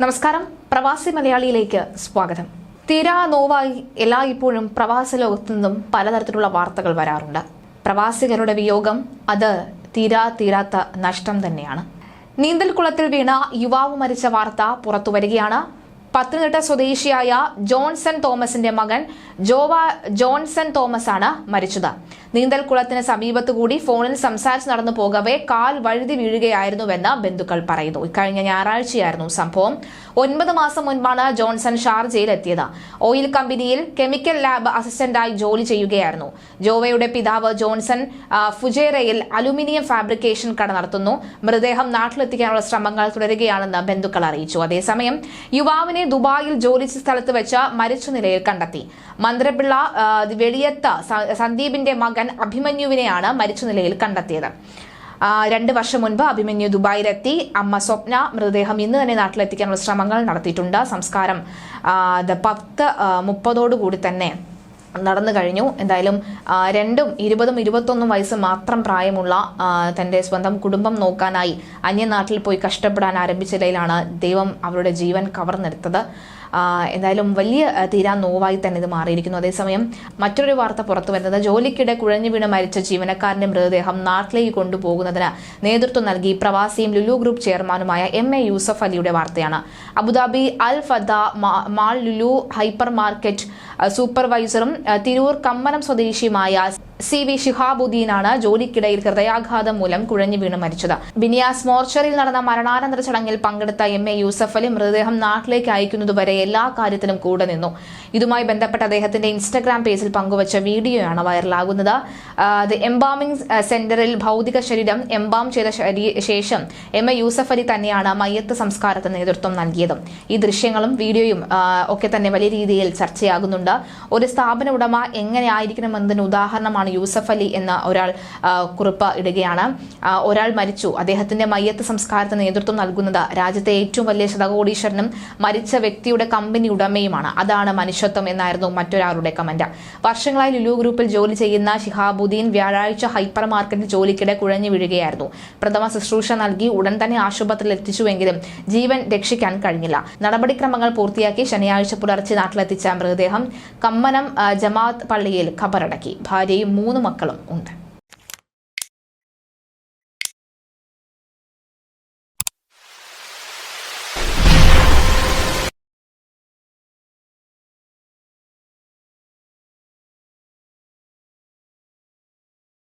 നമസ്കാരം. പ്രവാസി മലയാളിയിലേക്ക് സ്വാഗതം. തീരാ നോവായി എല്ലായ്പ്പോഴും പ്രവാസ ലോകത്തു നിന്നും പലതരത്തിലുള്ള വാർത്തകൾ വരാറുണ്ട്. പ്രവാസികളുടെ വിയോഗം അത് തീരാ തീരാത്ത നഷ്ടം തന്നെയാണ്. നീന്തൽക്കുളത്തിൽ വീണ യുവാവ് മരിച്ച വാർത്ത പുറത്തു വരികയാണ്. പത്തനംതിട്ട സ്വദേശിയായ ജോൺസൺ തോമസിന്റെ മകൻ ജോവ ജോൺസൺ തോമസ് ആണ് മരിച്ചത്. നീന്തൽക്കുളത്തിന് സമീപത്തു കൂടി ഫോണിൽ സംസാരിച്ച് നടന്നു പോകവെ കാൽ വഴുതി വീഴുകയായിരുന്നുവെന്ന് ബന്ധുക്കൾ പറയുന്നു. ഇക്കഴിഞ്ഞ ഞായറാഴ്ചയായിരുന്നു സംഭവം. ഒൻപത് മാസം മുൻപാണ് ജോൺസൺ ഷാർജയിൽ എത്തിയത് ഓയിൽ കമ്പനിയിൽ കെമിക്കൽ ലാബ് അസിസ്റ്റന്റായി ജോലി ചെയ്യുകയായിരുന്നു. ജോവയുടെ പിതാവ് ജോൺസൺ ഫുജേറയിൽ അലുമിനിയം ഫാബ്രിക്കേഷൻ കട നടത്തുന്നു. മൃതദേഹം നാട്ടിലെത്തിക്കാനുള്ള ശ്രമങ്ങൾ തുടരുകയാണെന്ന് ബന്ധുക്കൾ അറിയിച്ചു. അതേസമയം യുവാവിനെ ദുബായിൽ ജോലി സ്ഥലത്ത് വെച്ച് മരിച്ച നിലയിൽ കണ്ടെത്തി. മന്ത്രപിള്ള വെളിയത്ത സന്ദീപിന്റെ മകൻ അഭിമന്യുവിനെയാണ് മരിച്ച നിലയിൽ കണ്ടെത്തിയത്. രണ്ട് വർഷം മുൻപ് അഭിമന്യു ദുബായിലെത്തി. അമ്മ സ്വപ്ന മൃതദേഹം ഇന്ന് തന്നെ നാട്ടിലെത്തിക്കാനുള്ള ശ്രമങ്ങൾ നടത്തിയിട്ടുണ്ട്. സംസ്കാരം പത്ത് മുപ്പതോടുകൂടി തന്നെ നടന്നു കഴിഞ്ഞു. എന്തായാലും രണ്ടും ഇരുപതും ഇരുപത്തൊന്നും വയസ്സ് മാത്രം പ്രായമുള്ള തന്റെ സ്വന്തം കുടുംബം നോക്കാനായി അന്യനാട്ടിൽ പോയി കഷ്ടപ്പെടാൻ ആരംഭിച്ച നിലയിലാണ് ദൈവം അവരുടെ ജീവൻ കവർന്നെടുത്തത്. എന്തായാലും വലിയ തീരാ നോവായി തന്നെ ഇത് മാറിയിരിക്കുന്നു. അതേസമയം മറ്റൊരു വാർത്ത പുറത്തു വരുന്നത് ജോലിക്കിടെ കുഴഞ്ഞു വീണ് മരിച്ച ജീവനക്കാരന്റെ മൃതദേഹം നാട്ടിലേക്ക് കൊണ്ടുപോകുന്നതിന് നേതൃത്വം നൽകി പ്രവാസിയും ലുലു ഗ്രൂപ്പ് ചെയർമാനുമായ എം എ യൂസഫ് അലിയുടെ വാർത്തയാണ്. Abu Dhabi Al Fada mall Lulu hypermarket സൂപ്പർവൈസറും Tirur Kammanam സ്വദേശിയുമായ സി വി ഷിഹാബുദ്ദീനാണ് ജോലിക്കിടയിൽ ഹൃദയാഘാതം മൂലം കുഴഞ്ഞു വീണ് മരിച്ചത്. ബിനിയാസ് മോർച്ചറിൽ നടന്ന മരണാനന്തര ചടങ്ങിൽ പങ്കെടുത്ത എം എ യൂസഫ് അലി മൃതദേഹം നാട്ടിലേക്ക് അയക്കുന്നതുവരെ എല്ലാ കാര്യത്തിലും കൂടെ നിന്നു. ഇതുമായി ബന്ധപ്പെട്ട അദ്ദേഹത്തിന്റെ ഇൻസ്റ്റഗ്രാം പേജിൽ പങ്കുവച്ച വീഡിയോയാണ് വൈറലാകുന്നത്. എംബാമിംഗ് സെന്ററിൽ ഭൗതിക ശരീരം എംബാം ചെയ്ത ശേഷം എം എ യൂസഫ് അലി തന്നെയാണ് മയ്യത്ത് സംസ്കാരത്തിന് നേതൃത്വം നൽകിയത്. ഈ ദൃശ്യങ്ങളും വീഡിയോയും ഒക്കെ തന്നെ വലിയ രീതിയിൽ ചർച്ചയാകുന്നുണ്ട്. ഒരു സ്ഥാപന ഉടമ എങ്ങനെ ആയിരിക്കണമെന്നതിന് ഉദാഹരണമാണ് യൂസഫ് അലി എന്ന ഒരാൾ കുറിപ്പ് ഇടുകയാണ്. ഒരാൾ മരിച്ചു. അദ്ദേഹത്തിന്റെ മയ്യത്ത് സംസ്കാരത്തിന് നേതൃത്വം നൽകുന്നത് രാജ്യത്തെ ഏറ്റവും വലിയ ശതകോടീശ്വരനും മരിച്ച വ്യക്തിയുടെ കമ്പനി ഉടമയുമാണ്. അതാണ് മനുഷ്യത്വം എന്നായിരുന്നു മറ്റൊരാളുടെ കമന്റ്. വർഷങ്ങളായി ലുലു ഗ്രൂപ്പിൽ ജോലി ചെയ്യുന്ന ഷിഹാബുദ്ദീൻ വ്യാഴാഴ്ച ഹൈപ്പർ മാർക്കറ്റിൽ ജോലിക്കിടെ കുഴഞ്ഞു വീഴുകയായിരുന്നു. പ്രഥമ ശുശ്രൂഷ നൽകി ഉടൻ തന്നെ ആശുപത്രിയിൽ എത്തിച്ചുവെങ്കിലും ജീവൻ രക്ഷിക്കാൻ കഴിഞ്ഞില്ല. നടപടിക്രമങ്ങൾ പൂർത്തിയാക്കി ശനിയാഴ്ച പുലർച്ചെ നാട്ടിലെത്തിച്ച മൃതദേഹം കമ്മനം ജമാഅത്ത് പള്ളിയിൽ ഖബറടക്കി ഭാര്യയും മൂന്ന് മക്കളും ഉണ്ട്.